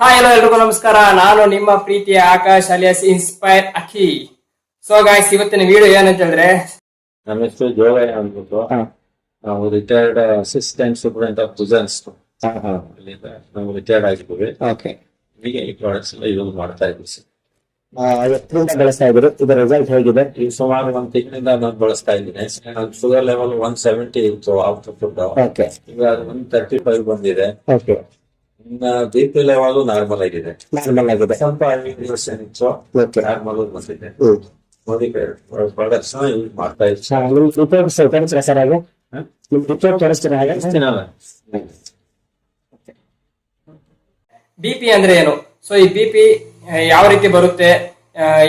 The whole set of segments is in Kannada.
ಹಾಯ್ ಹಲೋ ಎಲ್ರಿಗೂ ನಮಸ್ಕಾರ. ನಾನು ನಿಮ್ಮ ಪ್ರೀತಿಯ Akash alias inspire Akhi so guys ಇವತ್ತಿನ ವಿಡಿಯೋ ಏನಂತ ಹೇಳಿದ್ರೆ ನಮ್ಮ ಹೆಸರು ಜೋಗಯ್ಯ ಅಂದ್ಬಿಟ್ಟು ನಾವು retired assistant superintendent of prisons ನಾವು ರಿಟೈರ್ಡ್ ಆಗಿದ್ದೀವಿ. ಓಕೆ ಹೀಗೆ ಈ ಪ್ರಾಡಕ್ಟ್ಸ್ ಎಲ್ಲ ಯೂಸ್ ಮಾಡ್ತಾ ಇದ್ದೀವಿ ಸರ್. ಎಷ್ಟರಿಂದ ಬಳಸ್ತಾ ಇದ್ರು ಇದರ ರಿಸಲ್ಟ್ ಹೇಗಿದೆ? ಈ ಸುಮಾರು ಒಂದ್ ತಿಂಗಳಿಂದ ನಾನು ಬಳಸ್ತಾ ಇದ್ದೀನಿ. ನನ್ನ ಶುಗರ್ ಲೆವೆಲ್ ಒನ್ ಸೆವೆಂಟಿ ಇತ್ತು ಆಫ್ಟರ್ ಫುಡ್ ಓಕೆ ಈಗ ಒನ್ ತರ್ಟಿ ಫೈವ್ ಬಂದಿದೆ. Okay B P level normal ಆಗಿದೆ. ನಾರ್ಮಲ್ ಆಗಿದೆ. ಸ್ವಲ್ಪ ನಾರ್ಮಲ್ ಬಂದಿದೆ. ಮೋದಿ ಪ್ರಾಡಕ್ಟ್ಸ್ ಯೂಸ್ ಮಾಡ್ತಾ ಇದ್ದೀನಿ. ರಿಪೋರ್ಟ್ ತೋರಿಸ್ತೀರಾ ಸರ್ ಹಾಗೆ? ನಿಮ್ ರಿಪೋರ್ಟ್ ತೋರಿಸ್ತೀರಾ ಹಾಗೆ. ಬಿ ಪಿ ಅಂದ್ರೆ ಏನು? ಸೊ ಈ ಬಿಪಿ ಯಾವ ರೀತಿ ಬರುತ್ತೆ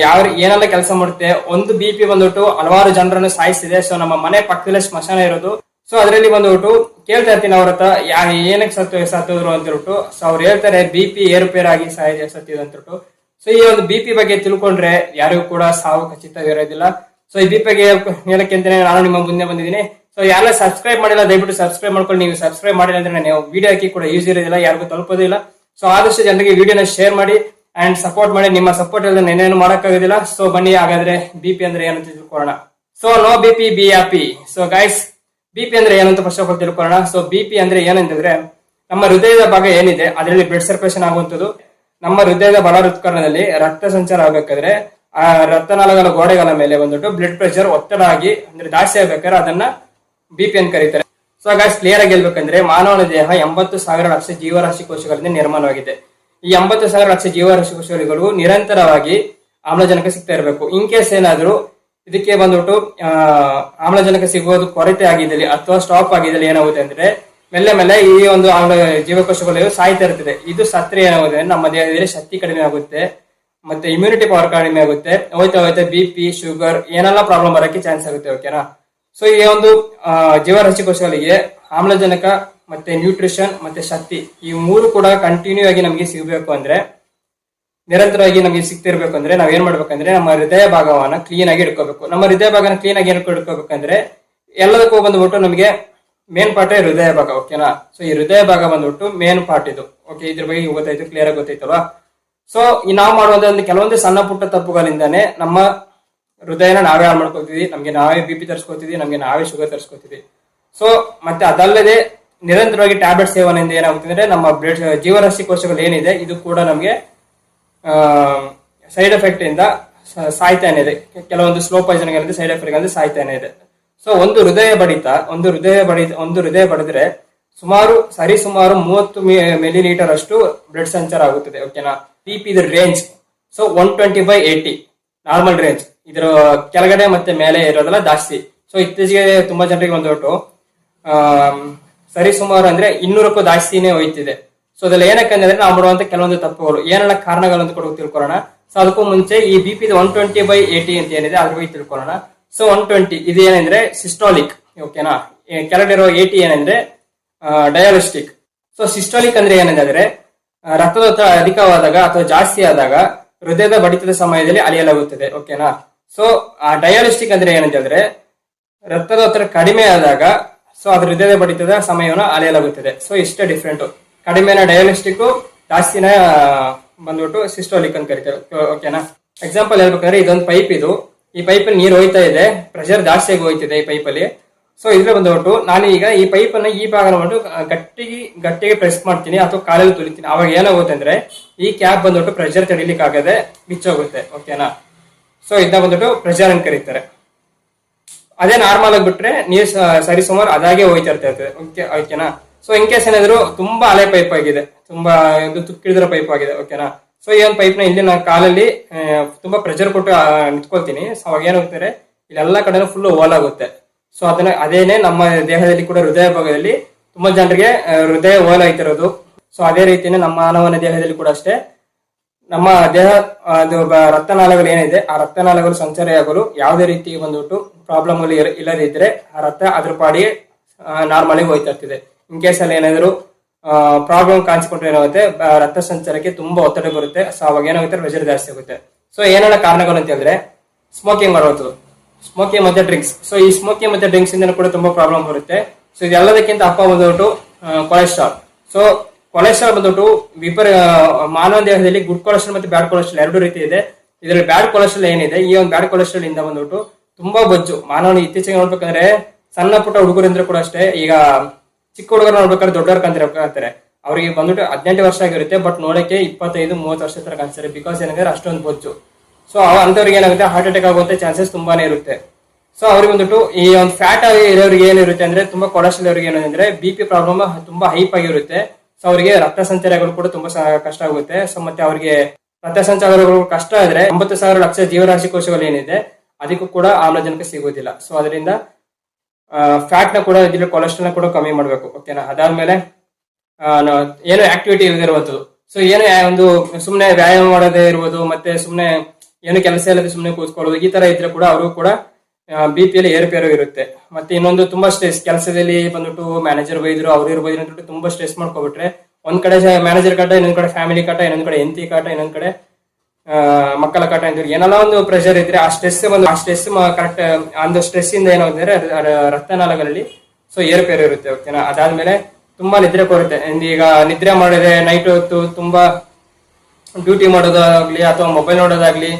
ಯಾವ ಏನೆಲ್ಲ ಕೆಲಸ ಮಾಡುತ್ತೆ ಒಂದು ಬಿ ಪಿ ಬಂದ್ಬಿಟ್ಟು ಹಲವಾರು ಜನರನ್ನು ಸಾಯಿಸಿದೆ ಸೊ ನಮ್ಮ ಮನೆ ಪಕ್ಕದಲ್ಲೇ ಸ್ಮಶಾನ ಇರೋದು ಸೊ ಅದರಲ್ಲಿ ಬಂದ್ಬಿಟ್ಟು ಕೇಳ್ತಾ ಇರ್ತೀನಿ ಅವ್ರ ಹತ್ರ, ಯಾ, ಏನಕ್ಕೆ ಸತ್ತು, ಸತ್ತಿದ್ರು ಅಂತ ಹೇಳ್ಬಿಟ್ಟು. ಸೊ ಅವ್ರು ಹೇಳ್ತಾರೆ ಬಿ ಪಿ ಏರುಪೇರಾಗಿ ಸಾಯ ಸತ್ತಿದ್ರು ಅಂತ ಹೇಳ್ಬಿಟ್ಟು. ಸೊ ಈ ಒಂದು ಬಿ ಪಿ ಬಗ್ಗೆ ತಿಳ್ಕೊಂಡ್ರೆ ಯಾರಿಗೂ ಕೂಡ ಸಾವು ಖಚಿತವಿರೋದಿಲ್ಲ ಸೊ ಈ ಬಿ ಬಗ್ಗೆ ಹೇಳಕ್ಕೆ ಅಂತಾನೆ ನಾನು ನಿಮ್ಮ ಮುಂದೆ ಬಂದಿದ್ದೀನಿ. ಸೊ ಯಾರೆಲ್ಲ ಸಬ್ಸ್ಕ್ರೈಬ್ ಮಾಡಿಲ್ಲ, ದಯವಿಟ್ಟು ಸಬ್ಸ್ಕ್ರೈಬ್ ಮಾಡ್ಕೊಂಡು ನೀವು ಸಬ್ಸ್ಕ್ರೈಬ್ ಮಾಡಿಲ್ಲ ಅಂದ್ರೆ ನೀವು ವಿಡಿಯೋ ಹಾಕಿ ಕೂಡ ಯೂಸ್ ಇರೋದಿಲ್ಲ, ಯಾರಿಗೂ ತಲುಪೋದಿಲ್ಲ ಸೊ ಆದಷ್ಟು ಜನರಿಗೆ ವಿಡಿಯೋನ ಶೇರ್ ಮಾಡಿ ಅಂಡ್ ಸಪೋರ್ಟ್ ಮಾಡಿ. ನಿಮ್ಮ ಸಪೋರ್ಟ್ ಇಲ್ಲದೆ ನೆನೇನು ಮಾಡೋಕ್ಕಾಗೋದಿಲ್ಲ. ಸೊ ಬನ್ನಿ, ಹಾಗಾದ್ರೆ ಬಿ ಪಿ ಅಂದ್ರೆ ಏನಂತ ತಿಳ್ಕೊಳ್ಳೋಣ. So no B P B P so guys B P ಅಂದ್ರೆ ಏನಂತ ಫಸ್ಟ್ ಆಫ್ ಆಲ್ ತಿಳ್ಕೊಳ್ಳೋಣ. ಸೊ ಬಿ ಪಿ ಅಂದ್ರೆ ಏನಂತಂದ್ರೆ ನಮ್ಮ ಹೃದಯದ ಭಾಗ ಏನಿದೆ, ಅದರಲ್ಲಿ ಬ್ಲಡ್ ಸರ್ಕ್ಯುಲೇಷನ್ ಆಗುವಂಥದ್ದು. ನಮ್ಮ ಹೃದಯದ ಬಲ ಹೃತ್ಕರಣದಲ್ಲಿ ರಕ್ತ ಸಂಚಾರ ಆಗಬೇಕಾದ್ರೆ, ಆ ರಕ್ತನಾಳಗಳ ಗೋಡೆಗಳ ಮೇಲೆ ಬಂದ್ಬಿಟ್ಟು ಬ್ಲಡ್ ಪ್ರೆಷರ್ ಒತ್ತಡ ಆಗಿ ಅಂದ್ರೆ ಜಾಸ್ತಿ ಆಗ್ಬೇಕಾದ್ರೆ ಅದನ್ನ ಬಿ ಪಿ ಅಂತ ಕರೀತಾರೆ. ಸೊ ಹಾಗಾಗಿ ಕ್ಲಿಯರ್ ಆಗಿ ಹೇಳ್ಬೇಕಂದ್ರೆ, ಮಾನವನ ದೇಹ ಎಂಬತ್ತು ಸಾವಿರ ಲಕ್ಷ ಜೀವರಾಶಿ ಕೋಶಗಳಿಂದ ನಿರ್ಮಾಣವಾಗಿದೆ ಈ ಎಂಬತ್ತು ಸಾವಿರ ಲಕ್ಷ ಜೀವರಾಶಿ ಕೋಶಗಳಿಗೂ ನಿರಂತರವಾಗಿ ಆಮ್ಲಜನಕ ಸಿಗ್ತಾ ಇರಬೇಕು. ಇನ್ ಕೇಸ್ ಏನಾದ್ರು ಇದಕ್ಕೆ ಬಂದ್ಬಿಟ್ಟು ಆಮ್ಲಜನಕ ಸಿಗೋದು ಕೊರತೆ ಆಗಿದ್ದಲ್ಲಿ ಅಥವಾ ಸ್ಟಾಪ್ ಆಗಿದ್ದಲ್ಲಿ ಏನಾಗುತ್ತೆ ಅಂದ್ರೆ ಮೆಲ್ಲೆ ಮೆಲ್ಲೆ ಈ ಒಂದು ಆಮ್ಲ ಜೀವಕೋಶಗಳು ಸಾಯ್ತಾ ಇರ್ತದೆ ಇದು ಸತ್ರೆ ಏನಾಗುತ್ತೆ ನಮ್ಮ ದೇಹದಲ್ಲಿ ಶಕ್ತಿ ಕಡಿಮೆ ಆಗುತ್ತೆ, ಮತ್ತೆ ಇಮ್ಯುನಿಟಿ ಪವರ್ ಕಡಿಮೆ ಆಗುತ್ತೆ, ಹೋಯ್ತಾ ಹೋಯ್ತಾ ಬಿ ಪಿ ಶುಗರ್ ಏನೆಲ್ಲ ಪ್ರಾಬ್ಲಮ್ ಬರೋಕ್ಕೆ ಚಾನ್ಸ್ ಆಗುತ್ತೆ ಓಕೆನಾ ಸೊ ಈ ಒಂದು ಜೀವರಾಶಿ ಕೋಶಗಳಿಗೆ ಆಮ್ಲಜನಕ ಮತ್ತೆ ನ್ಯೂಟ್ರಿಷನ್ ಮತ್ತೆ ಶಕ್ತಿ ಈ ಮೂರು ಕೂಡ ಕಂಟಿನ್ಯೂ ಆಗಿ ನಮಗೆ ಸಿಗಬೇಕು ಅಂದ್ರೆ ನಿರಂತರವಾಗಿ ನಮಗೆ ಸಿಗ್ತಿರ್ಬೇಕು ಅಂದ್ರೆ ನಾವ್ ಏನ್ ಮಾಡ್ಬೇಕಂದ್ರೆ ನಮ್ಮ ಹೃದಯ ಭಾಗವನ್ನ ಕ್ಲೀನ್ ಆಗಿ ಇಟ್ಕೋಬೇಕು ನಮ್ಮ ಹೃದಯ ಭಾಗನ ಕ್ಲೀನ್ ಆಗಿ ಇಟ್ಕೋಬೇಕಂದ್ರೆ ಎಲ್ಲದಕ್ಕೂ ಬಂದ್ಬಿಟ್ಟು ನಮಗೆ ಮೇನ್ ಪಾರ್ಟ್ ಹೃದಯ ಭಾಗ ಓಕೆನಾ ಸೊ ಈ ಹೃದಯ ಭಾಗ ಬಂದ್ಬಿಟ್ಟು ಮೇನ್ ಪಾರ್ಟ್ ಇದು. ಓಕೆ ಇದ್ರ ಬಗ್ಗೆ ಗೊತ್ತಾಯ್ತು ಕ್ಲಿಯರ್ ಆಗಿ ಗೊತ್ತಾಯ್ತಲ್ವಾ? ಸೊ ನಾವು ಮಾಡುವಂತ ಒಂದು ಕೆಲವೊಂದು ಸಣ್ಣ ಪುಟ್ಟ ತಪ್ಪುಗಳಿಂದಾನೆ ನಮ್ಮ ಹೃದಯನ ನಾವೇ ಹಾಳು ಮಾಡ್ಕೋತೀವಿ ನಮ್ಗೆ ನಾವೇ ಬಿ ಪಿ ತರಿಸ್ಕೋತೀವಿ ನಮ್ಗೆ ನಾವೇ ಶುಗರ್ ತರಿಸ್ಕೋತೀವಿ ಸೊ ಮತ್ತೆ ಅದಲ್ಲದೆ ನಿರಂತರವಾಗಿ ಟ್ಯಾಬ್ಲೆಟ್ ಸೇವನೆಯಿಂದ ಏನಾಗುತ್ತೆ ಅಂದ್ರೆ ನಮ್ಮ ಬ್ಲಡ್ ಜೀವರಾಶಿ ಕೋಶಗಳು ಏನಿದೆ, ಇದು ಕೂಡ ನಮಗೆ ಸೈಡ್ ಎಫೆಕ್ಟ್ ಇಂದ ಸಾಯ್ತಾನೆ ಇದೆ. ಕೆಲವೊಂದು ಸ್ಲೋ ಪಾಯ್ಸನ್ ಗಳಿಂದ ಸೈಡ್ ಎಫೆಕ್ಟ್ ಅಂದ್ರೆ ಸಾಯ್ತಾನೆ ಇದೆ. ಸೊ ಒಂದು ಹೃದಯ ಬಡಿತ, ಒಂದು ಹೃದಯ ಬಡಿತ, ಒಂದು ಹೃದಯ ಬಡಿದ್ರೆ ಸುಮಾರು ಸರಿ ಸುಮಾರು ಮೂವತ್ತು ಮಿಲಿ ಲೀಟರ್ ಅಷ್ಟು ಬ್ಲಡ್ ಸಂಚಾರ ಆಗುತ್ತದೆ ಓಕೆನಾ ಪಿ ಪಿ ಇದ್ರ range so one twenty five eighty normal range ಇದರ ಕೆಳಗಡೆ ಮತ್ತೆ ಮೇಲೆ ಇರೋದೆಲ್ಲ ಜಾಸ್ತಿ. ಸೊ ಇತ್ತೀಚೆಗೆ ತುಂಬಾ ಜನರಿಗೆ ಬಂದ್ಬಿಟ್ಟು ಸರಿ ಸುಮಾರು ಅಂದ್ರೆ ಇನ್ನೂರಕ್ಕೂ ಜಾಸ್ತಿನೇ ಹೋಯ್ತಿದೆ. ಸೊ ಅದೆಲ್ಲ ಏನಕ್ಕೆ ಅಂದ್ರೆ ನಾವು ಮಾಡುವಂತ ಕೆಲವೊಂದು ತಪ್ಪುಗಳು. ಏನೆಲ್ಲ ಕಾರಣಗಳು ಅಂತ ಕೂಡ ತಿಳ್ಕೊಳ್ಳೋಣ. ಸೊ ಅದಕ್ಕೂ ಮುಂಚೆ ಈ B P one twenty by eighty ಅಂತ ಏನಿದೆ, ಅದ್ರ ಬಗ್ಗೆ ತಿಳ್ಕೊಳ್ಳೋಣ. ಸೊ ಒನ್ ಟ್ವೆಂಟಿ ಇದು ಏನಂದ್ರೆ ಸಿಸ್ಟಾಲಿಕ್ ಓಕೆನಾ ಕೆಳಗಿರೋ ಏಟಿ ಏನಂದ್ರೆ ಡಯಾಲಿಸ್ಟಿಕ್ ಸೊ ಸಿಸ್ಟಾಲಿಕ್ ಅಂದ್ರೆ ಏನಂದ್ರೆ ರಕ್ತದೊತ್ತಡ ಅಧಿಕವಾದಾಗ ಅಥವಾ ಜಾಸ್ತಿ ಆದಾಗ ಹೃದಯದ ಬಡಿತದ ಸಮಯದಲ್ಲಿ ಅಳೆಯಲಾಗುತ್ತದೆ ಓಕೆನಾ ಸೊ ಆ ಡಯಾಲಿಸ್ಟಿಕ್ ಅಂದ್ರೆ ಏನಂತಂದ್ರೆ ರಕ್ತದೊತ್ತಡ ಕಡಿಮೆ ಆದಾಗ ಸೊ ಅದ್ರ ಹೃದಯದ ಬಡಿತದ ಸಮಯವನ್ನು ಅಳೆಯಲಾಗುತ್ತದೆ ಸೊ ಇಷ್ಟೇ ಡಿಫ್ರೆಂಟ್ ಕಡಿಮೆನ ಡಯಾಲಿಸ್ಟಿಕ್ ಜಾಸ್ತಿನ ಬಂದ್ಬಿಟ್ಟು ಸಿಸ್ಟೋಲಿಕ್ ಅಂತ ಕರಿತಾರೆ ಓಕೆನಾ ಎಕ್ಸಾಂಪಲ್ ಹೇಳ್ಬೇಕಂದ್ರೆ ಇದೊಂದು ಪೈಪ್ ಇದು. ಈ ಪೈಪಲ್ಲಿ ನೀರು ಹೋಯ್ತಾ ಇದೆ. ಪ್ರೆಷರ್ ಜಾಸ್ತಿ ಆಗಿ ಹೋಯ್ತಿದೆ ಈ ಪೈಪ್ ಅಲ್ಲಿ. ಸೊ ಇದ್ರೆ ಬಂದ್ಬಿಟ್ಟು ನಾನು ಈಗ ಈ ಪೈಪ್ ಅನ್ನ ಈ ಭಾಗನ ಬಂದು ಗಟ್ಟಿಗೆ ಗಟ್ಟಿಗೆ ಪ್ರೆಸ್ ಮಾಡ್ತೀನಿ ಅಥವಾ ಕಾಲಲ್ಲಿ ತುಳಿತೀನಿ. ಅವಾಗ ಏನಾಗುತ್ತೆ ಅಂದ್ರೆ ಈ ಕ್ಯಾಪ್ ಬಂದ್ಬಿಟ್ಟು ಪ್ರೆಷರ್ ತಡಿಲಿಕ್ಕೆ ಆಗದೆ ಬಿಚ್ಚೋಗುತ್ತೆ. ಓಕೆನಾ ಸೊ ಇದನ್ನ ಬಂದ್ಬಿಟ್ಟು ಪ್ರೆಷರ್ ಅಂತ ಕರೀತಾರೆ. ಅದೇ ನಾರ್ಮಲ್ ಆಗಿ ಬಿಟ್ರೆ ನೀರ್ ಸರಿ ಸುಮಾರು ಅದಾಗೆ ಹೋಯ್ತಾ ಇರ್ತಾ ಇರ್ತದೆ ಓಕೆ ಓಕೆನಾ ಸೊ ಇನ್ ಕೇಸ್ ಏನಾದ್ರು ತುಂಬಾ ಹಳೆ ಪೈಪ್ ಆಗಿದೆ, ತುಂಬಾ ಇದು ತುಕ್ಕಿಳಿದಿರೋ ಪೈಪ್ ಆಗಿದೆ ಓಕೆನಾ ಸೊ ಈ ಒಂದು ಪೈಪ್ನ ಇಲ್ಲಿ ನಾನು ಕಾಲಲ್ಲಿ ತುಂಬಾ ಪ್ರೆಷರ್ ಕೊಟ್ಟು ನಿಂತ್ಕೊಳ್ತೀನಿ. ಸೊ ಅವಾಗ ಏನಾಗುತ್ತೆ ಇಲ್ಲೆಲ್ಲ ಕಡೆ ಫುಲ್ ಓಲ್ ಆಗುತ್ತೆ. ಸೊ ಅದನ್ನ, ಅದೇನೆ ನಮ್ಮ ದೇಹದಲ್ಲಿ ಕೂಡ ಹೃದಯ ಭಾಗದಲ್ಲಿ ತುಂಬಾ ಜನರಿಗೆ ಹೃದಯ ಓಲ್ ಆಯ್ತಿರೋದು ಸೊ ಅದೇ ರೀತಿನೇ ನಮ್ಮ ಮಾನವನ ದೇಹದಲ್ಲಿ ಕೂಡ ಅಷ್ಟೇ. ನಮ್ಮ ದೇಹ ಅದು ರಕ್ತನಾಳಗಳು ಏನಿದೆ, ಆ ರಕ್ತನಾಳಗಳು ಸಂಚಾರಿಯಾಗಲು ಯಾವುದೇ ರೀತಿ ಬಂದ್ಬಿಟ್ಟು ಪ್ರಾಬ್ಲಮ್ ಇಲ್ಲದಿದ್ರೆ ಆ ರಕ್ತ ಅದ್ರ ಪಾಡಿ ನಾರ್ಮಲ್ ಆಗಿ ಹೋಯ್ತಾ ಇರ್ತದೆ. ಇನ್ ಕೇಸ್ ಅಲ್ಲಿ ಏನಾದ್ರು ಪ್ರಾಬ್ಲಮ್ ಕಾಣಿಸ್ಕೊಂಡ್ರೆ ಏನಾಗುತ್ತೆ ರಕ್ತ ಸಂಚಾರಕ್ಕೆ ತುಂಬಾ ಒತ್ತಡ ಬರುತ್ತೆ ಸೊ ಅವಾಗ ಏನಾಗುತ್ತೆ ಪ್ರೆಷರ್ ಜಾಸ್ತಿ ಆಗುತ್ತೆ. ಸೊ ಏನೆಲ್ಲ ಕಾರಣಗಳು ಅಂತ ಹೇಳಿದ್ರೆ ಸ್ಮೋಕಿಂಗ್ ಮಾಡೋದು ಸ್ಮೋಕಿಂಗ್ ಮತ್ತೆ ಡ್ರಿಂಕ್ಸ್ ಸೊ ಈ ಸ್ಮೋಕಿಂಗ್ ಮತ್ತೆ ಡ್ರಿಂಕ್ಸ್ ಇಂದ ಕೂಡ ತುಂಬಾ ಪ್ರಾಬ್ಲಮ್ ಬರುತ್ತೆ. ಸೊ ಇದೆಲ್ಲದಕ್ಕಿಂತ ಅಪ್ಪ ಬಂದ್ಬಿಟ್ಟು ಕೊಲೆಸ್ಟ್ರಾಲ್ ಸೊ ಕೊಲೆಸ್ಟ್ರಾಲ್ ಬಂದ್ಬಿಟ್ಟು ವಿಪರ ಮಾನವ ದೇಹದಲ್ಲಿ ಗುಡ್ ಕೊಲೆಸ್ಟ್ರಾಲ್ ಮತ್ತೆ ಬ್ಯಾಡ್ ಕೊಲೆಸ್ಟ್ರಾಲ್ ಎರಡು ರೀತಿ ಇದೆ. ಇದರಲ್ಲಿ ಬ್ಯಾಡ್ ಕೊಲೆಸ್ಟ್ರಾಲ್ ಏನಿದೆ, ಈ ಒಂದು ಬ್ಯಾಡ್ ಕೊಲೆಸ್ಟ್ರಾಲ್ ಇಂದ ಬಂದ್ಬಿಟ್ಟು ತುಂಬಾ ಬೊಜ್ಜು. ಮಾನವನ ಇತ್ತೀಚೆಗೆ ನೋಡ್ಬೇಕಂದ್ರೆ ಸಣ್ಣ ಪುಟ್ಟ ಹುಡುಗರಿಂದ ಕೂಡ ಅಷ್ಟೇ, ಈಗ ಚಿಕ್ಕ ಹುಡುಗರು ನೋಡ್ಬೇಕಾದ್ರೆ ದೊಡ್ಡವ್ರು ಕಾಣ್ತಾರೆ ಅವರಿಗೆ ಬಂದ್ಬಿಟ್ಟು ಹದಿನೆಂಟು ವರ್ಷ ಆಗಿರುತ್ತೆ ಬಟ್ ನೋಡಕ್ಕೆ ಇಪ್ಪತ್ತೈದು, ಮೂವತ್ತು ವರ್ಷ ತರ ಕಾಣಿಸ್ತಾರೆ ಬಿಕಾಸ್ ಏನಂದ್ರೆ ಅಷ್ಟೊಂದು ಬೊಜ್ಜು. ಸೊ ಅಂತವ್ರಿಗೆ ಏನಾಗುತ್ತೆ ಹಾರ್ಟ್ ಅಟ್ಯಾಕ್ ಆಗುವಂತ ಚಾನ್ಸಸ್ ತುಂಬಾನೇ ಇರುತ್ತೆ. ಸೊ ಅವ್ರಿಗೆ ಬಂದ್ಬಿಟ್ಟು ಈ ಒಂದು ಫ್ಯಾಟ್ ಆಗಿ ಇರೋರಿಗೆ ಏನಿರುತ್ತೆ ಅಂದ್ರೆ, ತುಂಬಾ ಕೊಲೆಸ್ಟ್ರಾಲ್ ಅವರಿಗೆ ಏನಂದ್ರೆ ಬಿ ಪಿ ಪ್ರಾಬ್ಲಮ್ ತುಂಬಾ ಹೈಪ್ ಆಗಿರುತ್ತೆ. ಸೊ ಅವರಿಗೆ ರಕ್ತ ಸಂಚಾರಗಳು ಕೂಡ ತುಂಬಾ ಕಷ್ಟ ಆಗುತ್ತೆ. ಸೊ ಮತ್ತೆ ಅವರಿಗೆ ರಕ್ತ ಸಂಚಾರಗಳು ಕಷ್ಟ ಆದ್ರೆ, ಒಂಬತ್ತು ಸಾವಿರ ಲಕ್ಷ ಜೀವರಾಶಿ ಕೋಶಗಳು ಏನಿದೆ, ಅದಕ್ಕೂ ಕೂಡ ಆಮ್ಲಜನಕ ಸಿಗೋದಿಲ್ಲ ಸೊ ಅದರಿಂದ ಫ್ಯಾಟ್ನ ಕೂಡ ಇದ್ರ ಕೊಲೆಸ್ಟ್ರಾಲ್ನ ಕೂಡ ಕಮ್ಮಿ ಮಾಡಬೇಕು ಓಕೆನಾ ಅದಾದ್ಮೇಲೆ ಏನು ಆಕ್ಟಿವಿಟಿ ಇರುವಂತದ್ದು ಸೊ ಏನು ಒಂದು ಸುಮ್ನೆ ವ್ಯಾಯಾಮ ಮಾಡೋದೇ ಇರ್ಬೋದು, ಮತ್ತೆ ಸುಮ್ನೆ ಏನು ಕೆಲಸ ಇಲ್ಲದೆ ಸುಮ್ಮನೆ ಕೂತ್ಕೊಳ್ಳೋದು, ಈ ತರ ಇದ್ರೆ ಕೂಡ ಅವರು ಕೂಡ ಬಿ ಪಿ ಅಲ್ಲಿ ಏರುಪೇರು ಇರುತ್ತೆ. ಮತ್ತೆ ಇನ್ನೊಂದು ತುಂಬಾ ಸ್ಟ್ರೆಸ್ ಕೆಲಸದಲ್ಲಿ ಬಂದ್ಬಿಟ್ಟು ಮ್ಯಾನೇಜರ್ ಬೈದ್ರು, ಅವ್ರು ಇರ್ಬೋದು ಅಂದ್ಬಿಟ್ಟು ತುಂಬಾ ಸ್ಟ್ರೆಸ್ ಮಾಡ್ಕೊಬಿಟ್ರೆ, ಒಂದ್ ಕಡೆ ಮ್ಯಾನೇಜರ್ ಕಾಟ ಇನ್ನೊಂದ್ ಕಡೆ ಫ್ಯಾಮಿಲಿ ಕಾಟ ಇನ್ನೊಂದ್ ಕಡೆ ಎಂತಿ ಕಾಟ ಇನ್ನೊಂದ್ ಕಡೆ ಮಕ್ಕಳ ಕಾಟ ಅಂತ ಏನೆಲ್ಲ ಒಂದು ಪ್ರೆಷರ್ ಇದ್ರೆ ಆ ಸ್ಟ್ರೆಸ್ ಒಂದು ಆ ಸ್ಟ್ರೆಸ್ ಕರೆಕ್ಟ್ ಒಂದು ಸ್ಟ್ರೆಸ್ ಇಂದ ಏನಾಗುತ್ತೆ ರಕ್ತನಾಳಗಳಲ್ಲಿ ಸೊ ಏರುಪೇರು ಇರುತ್ತೆ ಓಕೆನಾ ಅದಾದ್ಮೇಲೆ ತುಂಬಾ ನಿದ್ರೆ ಕೊಡುತ್ತೆ. ಈಗ ನಿದ್ರೆ ಮಾಡಿದ್ರೆ ನೈಟ್ ಹೊತ್ತು ತುಂಬಾ ಡ್ಯೂಟಿ ಮಾಡೋದಾಗ್ಲಿ ಅಥವಾ ಮೊಬೈಲ್ ನೋಡೋದಾಗ್ಲಿ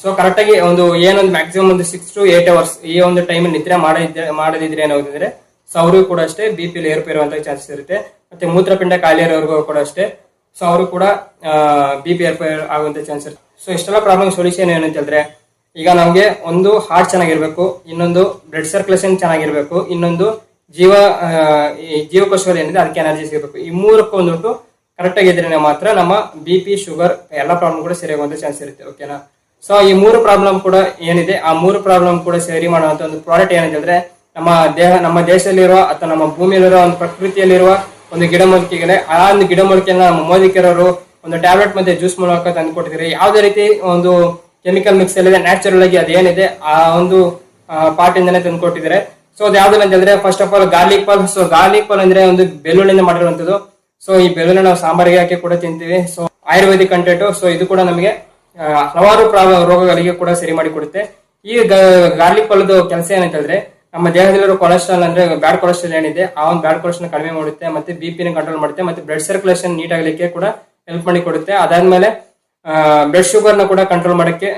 ಸೊ ಕರೆಕ್ಟ್ ಆಗಿ ಒಂದು ಏನೊಂದು ಮ್ಯಾಕ್ಸಿಮಮ್ ಒಂದು ಸಿಕ್ಸ್ ಟು ಏಟ್ ಅವರ್ಸ್ ಈ ಒಂದು ಟೈಮ್ ನಿದ್ರೆ ಮಾಡಿದ್ರೆ ಮಾಡದಿದ್ರೆ ಏನಾಗುತ್ತಿದ್ರೆ ಸೊ ಅವ್ರಿಗೂ ಕೂಡ ಅಷ್ಟೇ ಬಿ ಪಿ ಏರ್ಪೇರುವಂತ ಚಾನ್ಸಸ್ ಇರುತ್ತೆ. ಮತ್ತೆ ಮೂತ್ರಪಿಂಡ ಕಾಯಿಲೆ ಇರೋರ್ಗೂ ಕೂಡ ಅಷ್ಟೇ. ಸೊ ಅವರು ಕೂಡ ಬಿ ಪಿ ಎಫ್ ಆಗುವಂತ ಚಾನ್ಸ್ ಇರುತ್ತೆ. ಸೊ ಇಷ್ಟೆಲ್ಲ ಪ್ರಾಬ್ಲಮ್ ಸೊಲ್ಯೂಷನ್ ಏನಂತ ಹೇಳಿದ್ರೆ, ಈಗ ನಮಗೆ ಒಂದು ಹಾರ್ಟ್ ಚೆನ್ನಾಗಿರ್ಬೇಕು, ಇನ್ನೊಂದು ಬ್ಲಡ್ ಸರ್ಕ್ಯುಲೇಷನ್ ಚೆನ್ನಾಗಿರ್ಬೇಕು, ಇನ್ನೊಂದು ಜೀವ ಜೀವಕೋಶಗಳು ಏನಿದೆ ಅದಕ್ಕೆ ಎನರ್ಜಿ ಸಿಗಬೇಕು. ಈ ಮೂರಕ್ಕೂ ಒಂದುಂಟು ಕರೆಕ್ಟ್ ಆಗಿದ್ರೆ ಮಾತ್ರ ನಮ್ಮ ಬಿ ಪಿ ಶುಗರ್ ಎಲ್ಲ ಪ್ರಾಬ್ಲಮ್ ಕೂಡ ಸರಿ ಆಗುವಂತ ಚಾನ್ಸ್ ಇರುತ್ತೆ ಓಕೆನಾ ಸೊ ಈ ಮೂರು ಪ್ರಾಬ್ಲಮ್ ಕೂಡ ಏನಿದೆ, ಆ ಮೂರು ಪ್ರಾಬ್ಲಮ್ ಕೂಡ ಸರಿ ಮಾಡುವಂತ ಒಂದು ಪ್ರಾಡಕ್ಟ್ ಏನಂತ ಹೇಳಿದ್ರೆ, ನಮ್ಮ ದೇಹ, ನಮ್ಮ ದೇಶದಲ್ಲಿರುವ ಅಥವಾ ನಮ್ಮ ಭೂಮಿಯಲ್ಲಿರುವ ಒಂದು ಪ್ರಕೃತಿಯಲ್ಲಿರುವ ಒಂದು ಗಿಡಮೂಲಿಕೆಗೆ ಆ ಒಂದು ಗಿಡಮೂಲಿಕೆಯನ್ನ ನಮ್ಮ ಮೋದಿಕರವರು ಒಂದು ಟ್ಯಾಬ್ಲೆಟ್ ಮತ್ತೆ ಜ್ಯೂಸ್ ಮೂಲಕ ತಂದು ಕೊಟ್ಟಿದ್ದಾರೆ ಯಾವುದೇ ರೀತಿ ಒಂದು ಕೆಮಿಕಲ್ ಮಿಕ್ಸ್ ಅಲ್ಲಿದೆ ನ್ಯಾಚುರಲ್ ಆಗಿ ಅದೇನಿದೆ, ಆ ಒಂದು ಪಾರ್ಟ್ ಇಂದಾನೆ ತಂದು ಕೊಟ್ಟಿದ್ದಾರೆ ಸೊ ಅದು ಯಾವ್ದು ಅಂತಂದ್ರೆ first of all garlic pearl so garlic pearl ಅಂದ್ರೆ ಒಂದು ಬೆಳ್ಳುಳ್ಳಿಯಿಂದ ಮಾಡಿರುವಂತದ್ದು ಸೊ ಈ ಬೆಳ್ಳುಳ್ಳಿ ನಾವು ಸಾಂಬಾರಿಗೆ ಹಾಕಿ ಕೂಡ ತಿಂತೀವಿ. ಸೊ ಆಯುರ್ವೇದಿಕ್ ಕಂಟೆಂಟ್ ಸೊ ಇದು ಕೂಡ ನಮಗೆ ಹಲವಾರು ರೋಗಗಳಿಗೆ ಕೂಡ ಸರಿ ಮಾಡಿ ಕೊಡುತ್ತೆ ಈ ಗಾರ್ಲಿಕ್ ಪಾಲದ ಕೆಲಸ ಏನಂತ ಹೇಳಿದ್ರೆ ನಮ್ಮ ದೇಹದಲ್ಲಿರೋ ಕೊಲೆಸ್ಟ್ರಾಲ್ ಅಂದ್ರೆ ಬ್ಯಾಡ್ ಕೊಲೆಸ್ಟ್ರಾಲ್ ಏನಿದೆ, ಆ ಒಂದು ಬ್ಯಾಡ್ ಕೊಲೆಸ್ಟ್ರಾಲ್ ಕಡಿಮೆ ಮಾಡುತ್ತೆ, ಮತ್ತೆ ಬಿ ಪಿನ ಕಂಟ್ರೋಲ್ ಮಾಡುತ್ತೆ, ಮತ್ತೆ ಬ್ಲಡ್ ಸರ್ಕ್ಯುಲೇಷನ್ ನೀಟ್ ಆಗಲಿಕ್ಕೆ ಕೂಡ ಹೆಲ್ಪ್ ಮಾಡಿ ಕೊಡುತ್ತೆ. ಅದಾದ್ಮೇಲೆ ಬ್ಲಡ್ ಶುಗರ್ನ ಕೂಡ ಕಂಟ್ರೋಲ್ ಮಾಡಕ್ಕೆ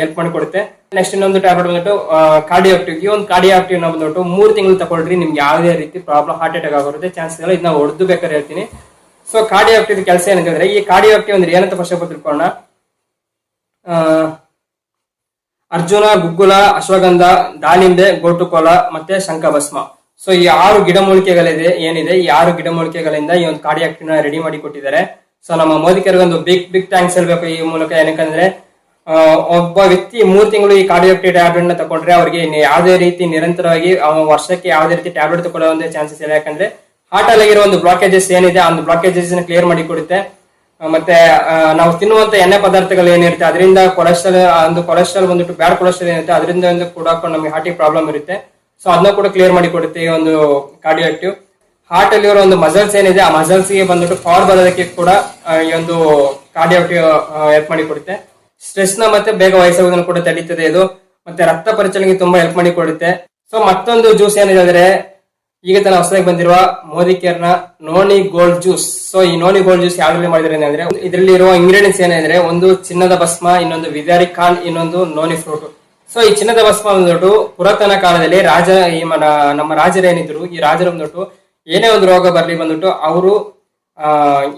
ಹೆಲ್ಪ್ ಮಾಡಿ ಕೊಡುತ್ತೆ. ನೆಕ್ಸ್ಟ್ ಇನ್ನೊಂದು ಟ್ಯಾಬ್ಲೆಟ್ ಬಂದ್ಬಿಟ್ಟು ಕಾರ್ಡಿಯಾಕ್ಟಿವ್ ಈ ಒಂದು ಕಾರ್ಡಿಯಾಕ್ಟಿವ್ ಬಂದ್ಬಿಟ್ಟು ಮೂರು ತಿಂಗಳು ತಗೊಳ್ರಿ, ನಿಮ್ಗೆ ಯಾವುದೇ ರೀತಿ ಪ್ರಾಬ್ಲಮ್ ಹಾರ್ಟ್ ಅಟ್ಯಾಕ್ ಆಗೋರುತ್ತೆ ಚಾನ್ಸ್ ಇಲ್ಲ ಇದನ್ನ ಹೊಡೆದು ಬೇಕಾದ್ರೆ ಹೇಳ್ತೀನಿ. ಸೊ ಕಾರ್ಡಿಯಾಕ್ಟಿವ್ ಕೆಲಸ ಏನಂತಂದ್ರೆ, ಈ ಕಾರ್ಡಿಯಾಕ್ಟಿವ್ ಅಂದ್ರೆ ಏನಂತ ಫಸ್ಟ್ ತಿಳ್ಕೊಳ್ಳೋಣ ಅರ್ಜುನ, ಗುಗ್ಗುಲ, ಅಶ್ವಗಂಧ, ದಾಳಿಂಬೆ ಗೋಟುಕೋಲ ಮತ್ತೆ ಶಂಖಭಸ್ಮ. ಸೊ ಈ ಆರು ಗಿಡಮೂಲಿಕೆಗಳಿದೆ, ಏನಿದೆ? ಈ ಆರು ಗಿಡಮೂಲಿಕೆಗಳಿಂದ ಈ ಒಂದು ಕಾರ್ಡಿಯಾಕ್ಟಿವ್ನ ರೆಡಿ ಮಾಡಿ ಕೊಟ್ಟಿದ್ದಾರೆ. ಸೊ ನಮ್ಮ ಮೋದಿಕರಿಗೆ ಒಂದು ಬಿಗ್ ಬಿಗ್ ಥ್ಯಾಂಕ್ಸ್ ಹೇಳ್ಬೇಕು ಈ ಮೂಲಕ. ಏನಕ್ಕಂದ್ರೆ ಒಬ್ಬ ವ್ಯಕ್ತಿ ಮೂರು ತಿಂಗಳು ಈ ಕಾರ್ಡಿಯಾಕ್ಟಿವ್ ಟ್ಯಾಬ್ಲೆಟ್ನ ತಗೊಂಡ್ರೆ ಅವರಿಗೆ ಯಾವುದೇ ರೀತಿ ನಿರಂತರವಾಗಿ ವರ್ಷಕ್ಕೆ ಯಾವುದೇ ರೀತಿ ಟ್ಯಾಬ್ಲೆಟ್ ತಗೊಳ್ಳೋ ಚಾನ್ಸಸ್ ಇಲ್ಲ. ಯಾಕಂದ್ರೆ ಹಾರ್ಟ್ ಅಲ್ಲಿರೋ ಒಂದು ಬ್ಲಾಕೇಜಸ್ ಏನಿದೆ, ಆ ಒಂದು ಬ್ಲಾಕೇಜಸ್ ಕ್ಲಿಯರ್ ಮಾಡಿ ಕೊಡುತ್ತೆ. ಮತ್ತೆ ನಾವು ತಿನ್ನುವಂತ ಎಣ್ಣೆ ಪದಾರ್ಥಗಳು ಏನಿರುತ್ತೆ, ಅದರಿಂದ ಕೊಲೆಸ್ಟ್ರಾಲ್ ಒಂದು ಕೊಲೆಸ್ಟ್ರಾಲ್ ಬಂದ್ಬಿಟ್ಟು ಬ್ಯಾಡ್ ಕೊಲೆಸ್ಟ್ರಾಲ್ ಏನಿರುತ್ತೆ ಅದರಿಂದ ಕೂಡ ನಮಗೆ ಹಾರ್ಟಿಗೆ ಪ್ರಾಬ್ಲಮ್ ಇರುತ್ತೆ. ಸೊ ಅದನ್ನ ಕೂಡ ಕ್ಲಿಯರ್ ಮಾಡಿ ಕೊಡುತ್ತೆ ಈ ಒಂದು ಕಾರ್ಡಿಯಾಕ್ಟಿವ್ ಹಾರ್ಟ್ ಅಲ್ಲಿರೋ ಒಂದು ಮಸಲ್ಸ್ ಏನಿದೆ, ಆ ಮಸಲ್ಸ್ಗೆ ಬಂದ್ಬಿಟ್ಟು ಪವರ್ ಬರೋದಕ್ಕೆ ಕೂಡ ಈ ಒಂದು ಕಾರ್ಡಿಯಾಕ್ಟಿವ್ ಹೆಲ್ಪ್ ಮಾಡಿ ಕೊಡುತ್ತೆ. ಸ್ಟ್ರೆಸ್ನ ಮತ್ತೆ ಬೇಗ ವಯಸ್ಸಾಗೋದನ್ನು ಕೂಡ ತಡೀತದೆ ಇದು. ಮತ್ತೆ ರಕ್ತ ಪರಿಚಲನೆಗೆ ತುಂಬಾ ಹೆಲ್ಪ್ ಮಾಡಿ ಕೊಡುತ್ತೆ. ಸೊ ಮತ್ತೊಂದು ಜ್ಯೂಸ್ ಏನಿದೆ ಅಂದ್ರೆ ಈಗ ತನ ಹೊಸದಾಗಿ ಬಂದಿರುವ ಮೋದಿ ಕೇರ್ನ ನೋನಿ ಗೋಲ್ಡ್ ಜ್ಯೂಸ್. ಸೊ ಈ ನೋನಿ ಗೋಲ್ಡ್ ಜ್ಯೂಸ್ ಯಾವ್ದ್ರಲ್ಲಿ ಮಾಡಿದ್ರೆ ಅಂದ್ರೆ ಇದರಲ್ಲಿ ಇರುವ ಇಂಗ್ರೀಡಿಯೆಂಟ್ಸ್ ಏನಿದ್ರೆ ಒಂದು ಚಿನ್ನದ ಭಸ್ಮ, ಇನ್ನೊಂದು ವಿದಾರಿ ಖಾನ್, ಇನ್ನೊಂದು ನೋನಿ ಫ್ರೂಟ್ ಸೊ ಈ ಚಿನ್ನದ ಭಸ್ಮ ಬಂದ್ಬಿಟ್ಟು ಪುರಾತನ ಕಾಲದಲ್ಲಿ ರಾಜ, ಈ ನಮ್ಮ ನಮ್ಮ ರಾಜರೇನಿದ್ರು ಈ ರಾಜರು ಬಂದ್ಬಿಟ್ಟು ಏನೇ ಒಂದು ರೋಗ ಬರ್ಲಿ ಬಂದ್ಬಿಟ್ಟು ಅವರು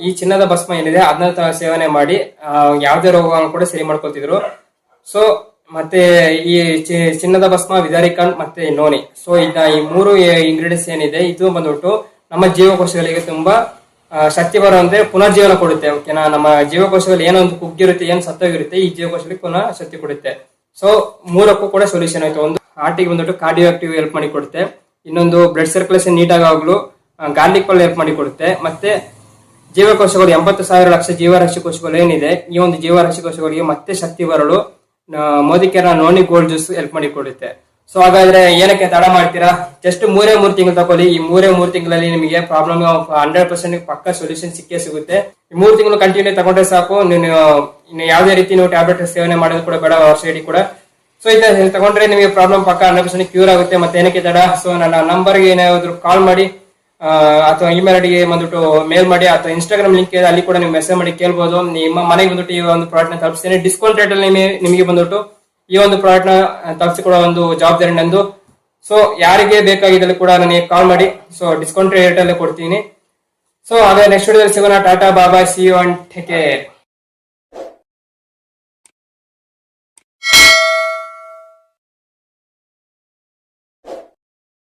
ಈ ಚಿನ್ನದ ಭಸ್ಮ ಏನಿದೆ ಅದನ್ನ ಸೇವನೆ ಮಾಡಿ ಯಾವುದೇ ರೋಗವನ್ನು ಕೂಡ ಸರಿ ಮಾಡ್ಕೊತಿದ್ರು ಸೊ ಮತ್ತೆ ಈ ಚಿನ್ನದ ಭಸ್ಮ ವಿದಾರಿಕಾನ್ ಮತ್ತೆ ನೋನಿ. ಸೊ ಇದ ಈ ಮೂರು ಇಂಗ್ರೀಡಿಯೆಂಟ್ಸ್ ಏನಿದೆ, ಇದು ಬಂದ್ಬಿಟ್ಟು ನಮ್ಮ ಜೀವಕೋಶಗಳಿಗೆ ತುಂಬಾ ಶಕ್ತಿ ಬರುವಂತೆ ಪುನರ್ಜೀವನ ಕೊಡುತ್ತೆ ಓಕೆನಾ ನಮ್ಮ ಜೀವಕೋಶಗಳು ಏನೊಂದು ಕುಗ್ಗಿರುತ್ತೆ ಏನ್ ಸತ್ತೋಗಿರುತ್ತೆ ಈ ಜೀವಕೋಶಗಳಿಗೆ ಪುನಃ ಶಕ್ತಿ ಕೊಡುತ್ತೆ. ಸೊ ಮೂರಕ್ಕೂ ಕೂಡ ಸೊಲ್ಯೂಷನ್ ಆಯ್ತು. ಒಂದು ಹಾರ್ಟಿಗೆ ಬಂದ್ಬಿಟ್ಟು ಕಾರ್ಡಿಯಾಕ್ಟಿವ್ ಹೆಲ್ಪ್ ಮಾಡಿ ಕೊಡುತ್ತೆ. ಇನ್ನೊಂದು ಬ್ಲಡ್ ಸರ್ಕ್ಯುಲೇಷನ್ ನೀಟ್ ಆಗಾಗ್ಲು ಗಾರ್ಲಿಕ್ ಪಲ್ ಹೆಲ್ಪ್ ಮಾಡಿ ಕೊಡುತ್ತೆ. ಮತ್ತೆ ಜೀವಕೋಶಗಳು ಎಂಬತ್ತು ಸಾವಿರ ಲಕ್ಷ ಜೀವರಾಶಿ ಕೋಶಗಳು ಏನಿದೆ, ಈ ಒಂದು ಜೀವರಾಶಿ ಕೋಶಗಳಿಗೆ ಮತ್ತೆ ಶಕ್ತಿ ಬರಲು Modicare noni gold juice help ಮಾಡಿ ಕೊಡುತ್ತೆ. ಸೊ ಹಾಗಾದ್ರೆ ಏನಕ್ಕೆ ತಡ ಮಾಡ್ತೀರಾ? ಜಸ್ಟ್ ಮೂರೇ ಮೂರು ತಿಂಗಳು ತಗೊಳ್ಳಿ. ಈ ಮೂರೇ ಮೂರು ತಿಂಗಳಲ್ಲಿ ನಿಮಗೆ ಪ್ರಾಬ್ಲಮ್ ಹಂಡ್ರೆಡ್ ಪರ್ಸೆಂಟ್ ಪಕ್ಕ ಸೊಲ್ಯೂಷನ್ ಸಿಕ್ಕೇ ಸಿಗುತ್ತೆ. ಈ ಮೂರು ತಿಂಗಳು ಕಂಟಿನ್ಯೂ ತಗೊಂಡ್ರೆ ಸಾಕು. ನೀನು, ಇನ್ನು ಯಾವುದೇ ರೀತಿ ನೀವು ಟ್ಯಾಬ್ಲೆಟ್ ಸೇವನೆ ಮಾಡೋದು ಕೂಡ ಬೇಡ, ಅವ್ರ ಕೂಡ. ಸೊ ಇದನ್ನ ತಗೊಂಡ್ರೆ ನಿಮಗೆ ಪ್ರಾಬ್ಲಮ್ ಪಕ್ಕ ಹಂಡ್ರೆಡ್ ಪರ್ಸೆಂಟ್ ಕ್ಯೂರ್ ಆಗುತ್ತೆ. ಮತ್ತೆ ಏನಕ್ಕೆ ತಡ? ಸೊ ನನ್ನ ನಂಬರ್ಗೆ ಏನಾದ್ರು ಕಾಲ್ ಮಾಡಿ. ಅಥವಾ ಇಮೇಲ್ ಐಡಿಗೆ ಬಂದ್ಬಿಟ್ಟು ಮೇಲ್ ಮಾಡಿ ಅಥವಾ ಇನ್ಸ್ಟಾಗ್ರಾಮ್ ಲಿಂಕ್ ಇದೆ, ಅಲ್ಲಿ ಕೂಡ ನೀವು ಮೆಸೇಜ್ ಮಾಡಿ ಕೇಳ್ಬೋದು. ನಿಮ್ಮ ಮನೆಗೆ ಬಂದ್ಬಿಟ್ಟು ಈ ಒಂದು ಪ್ರಾಡಕ್ಟ್ನ ತಲುಪಿಸ್ತೇನೆ. ಡಿಸ್ಕೌಂಟ್ ರೇಟ್ ಅಲ್ಲಿ ನಿಮಗೆ- ಬಂದ್ಬಿಟ್ಟು ಈ ಒಂದು ಪ್ರಾಡಕ್ಟ್ನ ತಲುಪಿಸಿಕೊಡೋ ಒಂದು ಜವಾಬ್ದಾರಿ ನಂದು. ಸೊ ಯಾರಿಗೆ ಬೇಕಾಗಿದ್ದಲ್ಲಿ ಕೂಡ ನನಗೆ ಕಾಲ್ ಮಾಡಿ. ಸೊ ಡಿಸ್ಕೌಂಟ್ ರೇಟ್ ಅಲ್ಲಿ ಕೊಡ್ತೀನಿ. ಸೊ ಅದೇ ನೆಕ್ಸ್ಟ್ ವಿಡಿಯೋದಲ್ಲಿ ಸಿಗೋಣ. ಟಾಟಾ, ಬಾಬಾ ಸಿ ಅಂಡ್ ಟೇಕ್ ಕೇರ್